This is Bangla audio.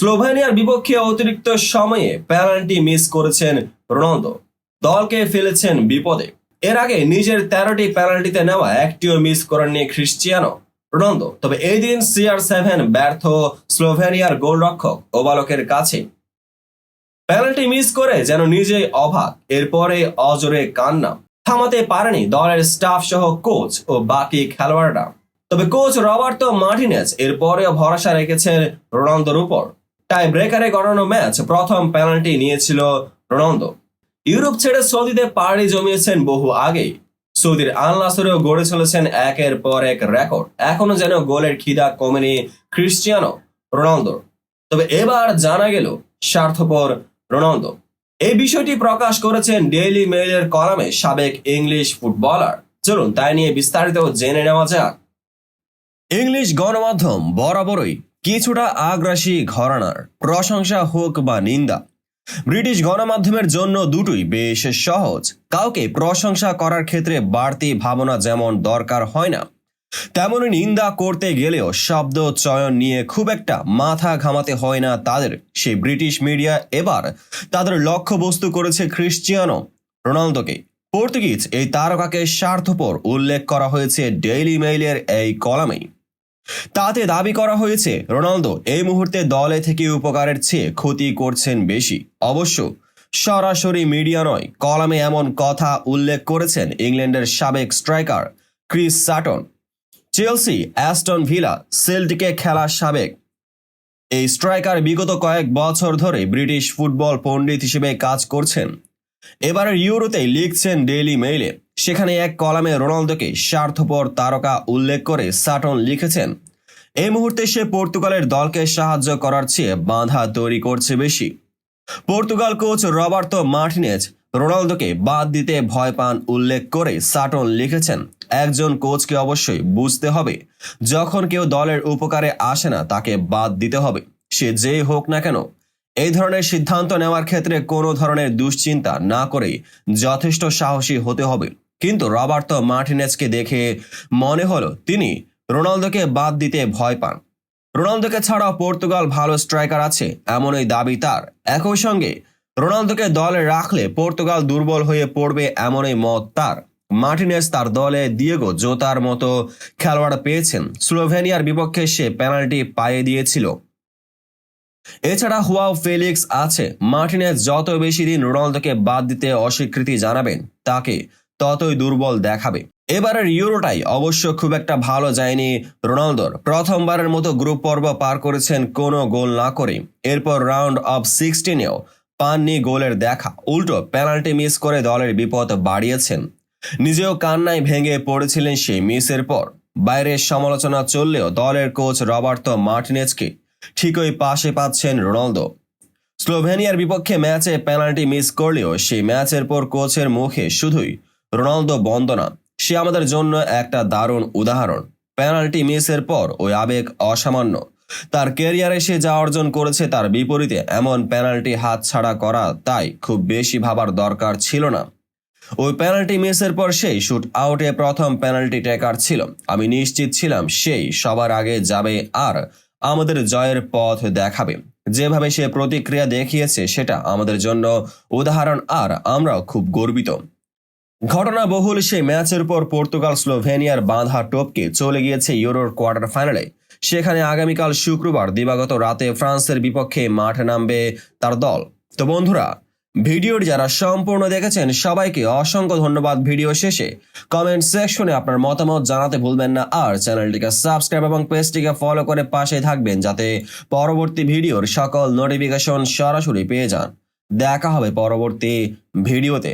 স্লোভেনিয়ার বিপক্ষে অতিরিক্ত সময়ে পেনাল্টি মিস করেছেন রোনালদো। দলকে ফেলেছেন বিপদে। এর আগে নিজের তেরোটি পেনাল্টিতে নেওয়া একটিও মিস করেননি খ্রিস্টিয়ানো রোনালদো। তবে এই দিন সিআর সেভেন ব্যর্থ স্লোভেনিয়ার গোলরক্ষক ওবালকের কাছে। পেনাল্টি মিস করে যেন নিজেই অবাক, এরপরে অজরে কান্না। থামাতে পারেনি দলের স্টাফ সহ কোচ ও বাকি খেলোয়াড়রা। তবে কোচ রবার্তো মার্টিনেজ এরপরেও ভরসা রেখেছেন রোনালদোর উপর। টাই ব্রেকারে গড়ানো ম্যাচ প্রথম পেনাল্টি নিয়েছিল রোনালদো। ইউরোপ ছেড়ে সৌদিতে পাড়ি জমিয়েছেন বহু আগেই। সৌদির আল নাসরেও গড়ে চলেছেন একের পর এক রেকর্ড। এখনও যেন গোলের খিদা কমেনি ক্রিস্টিয়ানো রোনালদোর। তবে এবার জানা গেল স্বার্থপর রোনালদো। এই বিষয়টি প্রকাশ করেছেন ডেইলি মেইলের কলামে সাবেক ইংলিশ ফুটবলার। চলুন তাই নিয়ে বিস্তারিত জেনে নেওয়া যাক। ইংলিশ গণমাধ্যম বরাবরই কিছুটা আগ্রাসী ঘরানার, প্রশংসা হোক বা নিন্দা, ব্রিটিশ গণমাধ্যমের জন্য দুটোই বেশ সহজ। কাউকে প্রশংসা করার ক্ষেত্রে বাড়তি ভাবনা যেমন দরকার হয় না, তেমনই নিন্দা করতে গেলেও শব্দ চয়ন নিয়ে খুব একটা মাথা ঘামাতে হয় না তাদের। সেই ব্রিটিশ মিডিয়া এবার তাদের লক্ষ্যবস্তু করেছে খ্রিস্টিয়ানো রোনালদোকে। পর্তুগিজ এই তারকাকে স্বার্থপর উল্লেখ করা হয়েছে ডেইলি মেইলের এই কলামেই। তাতে দাবি করা হয়েছে, রোনালদো এই মুহূর্তে দলে থেকে উপকারের চেয়ে ক্ষতি করছেন বেশি। অবশ্য, সরাসরি মিডিয়া নয়, কলামে এমন কথা উল্লেখ করেছেন ইংল্যান্ডের সাবেক striker Chris Sutton Chelsea, Aston Villa, সেল্টিকে খেলা সাবেক। এই স্ট্রাইকার বিগত কয়েক বছর ধরে ব্রিটিশ ফুটবল পণ্ডিত হিসেবে কাজ করছেন। এবারের ইউরোতেই লিখছেন ডেইলি মেইলে। সেখানে এক কলামে রোনালদোকে স্বার্থপর তারকা উল্লেখ করে সাটন লিখেছেন এই মুহূর্তে সে পর্তুগালের দলকে সাহায্য করার চেয়ে বাধা তৈরি করছে বেশি। পর্তুগাল কোচ রবার্তো মার্টিনেজ রোনালদোকে বাদ দিতে ভয় পান উল্লেখ করে সাটন লিখেছেন, একজন কোচকে অবশ্যই বুঝতে হবে, যখন কেউ দলের উপকারে আসে না তাকে বাদ দিতে হবে। সে যেই হোক না কেন, এই ধরনের সিদ্ধান্ত নেওয়ার ক্ষেত্রে কোনো ধরনের দুশ্চিন্তা না করেই যথেষ্ট সাহসী হতে হবে। কিন্তু রবার্তো মার্টিনেজকে দেখে মনে হলো তিনি রোনালদোকে বাদ দিতে ভয় পান। রোনালদোকে ছাড়াও পর্তুগাল ভালো স্ট্রাইকার আছে, এমনই দাবি তার। একই সঙ্গে রোনালদোকে দলে রাখলে পর্তুগাল দুর্বল হয়ে পড়বে এমনই মত তার। মার্টিনেস তার দলে দিয়েগো জোতার মতো খেলোয়াড় পেয়েছেন। স্লোভেনিয়ার বিপক্ষে সে পেনাল্টি পাইয়ে দিয়েছিল। এছাড়া হুয়াও ফেলিক্স আছে। মার্টিনেস যত বেশি দিন রোনালদোকে বাদ দিতে অস্বীকৃতি জানাবেন, তাকে ততই দুর্বল দেখাবে। এবারের ইউরোটাই অবশ্য খুব একটা ভালো যায়নি রোনালদোর। প্রথমবারের মতো গ্রুপ পর্ব পার করেছেন কোনো গোল না করে। এরপর রাউন্ড অফ সিক্সটিনেও পাননি গোলের দেখা। উল্টো পেনাল্টি মিস করে দলের বিপদ বাড়িয়েছেন। নিজেও কান্নায় ভেঙে পড়েছিলেন সেই মিসের পর। বাইরের সমালোচনা চললেও দলের কোচ রবার্তো মার্টিনেজকে ঠিকই পাশে পাচ্ছেন রোনালদো। স্লোভেনিয়ার বিপক্ষে ম্যাচে পেনাল্টি মিস করলেও সেই ম্যাচের পর কোচের মুখে শুধুই রোনালদো বন্দনা সে আমাদের জন্য একটা দারুণ উদাহরণ। পেনাল্টি মিসের পর ওই আবেগ অসামান্য। তার ক্যারিয়ারে সে যা অর্জন করেছে তার বিপরীতে এমন পেনাল্টি হাতছাড়া করা তাই খুব বেশি ভাবার দরকার ছিল না। ওই পেনাল্টি মিসের পর সেই শুট আউটে প্রথম পেনাল্টি টেকার ছিল। আমি নিশ্চিত ছিলাম সেই সবার আগে যাবে আর আমাদের জয়ের পথ দেখাবে। যেভাবে সে প্রতিক্রিয়া দেখিয়েছে সেটা আমাদের জন্য উদাহরণ আর আমরাও খুব গর্বিত। ঘটনা বহুল সেই ম্যাচের পর পর্তুগাল স্লোভেনিয়ার বাঁধা টপকে চলে গিয়েছে ইউরোর কোয়ার্টার ফাইনালে। সেখানে আগামীকাল শুক্রবার দিবাগত রাতে ফ্রান্সের বিপক্ষে মাঠে নামবে তার দল। তো বন্ধুরা, ভিডিওটি যারা সম্পূর্ণ দেখেছেন, সবাইকে অসংখ্য ধন্যবাদ ভিডিও শেষে। কমেন্ট সেকশনে আপনার মতামত জানাতে ভুলবেন না, আর চ্যানেলটিকে সাবস্ক্রাইব এবং পেজটিকে ফলো করে পাশে থাকবেন, যাতে পরবর্তী ভিডিওর সকল নোটিফিকেশন সরাসরি পেয়ে যান। দেখা হবে পরবর্তী ভিডিওতে।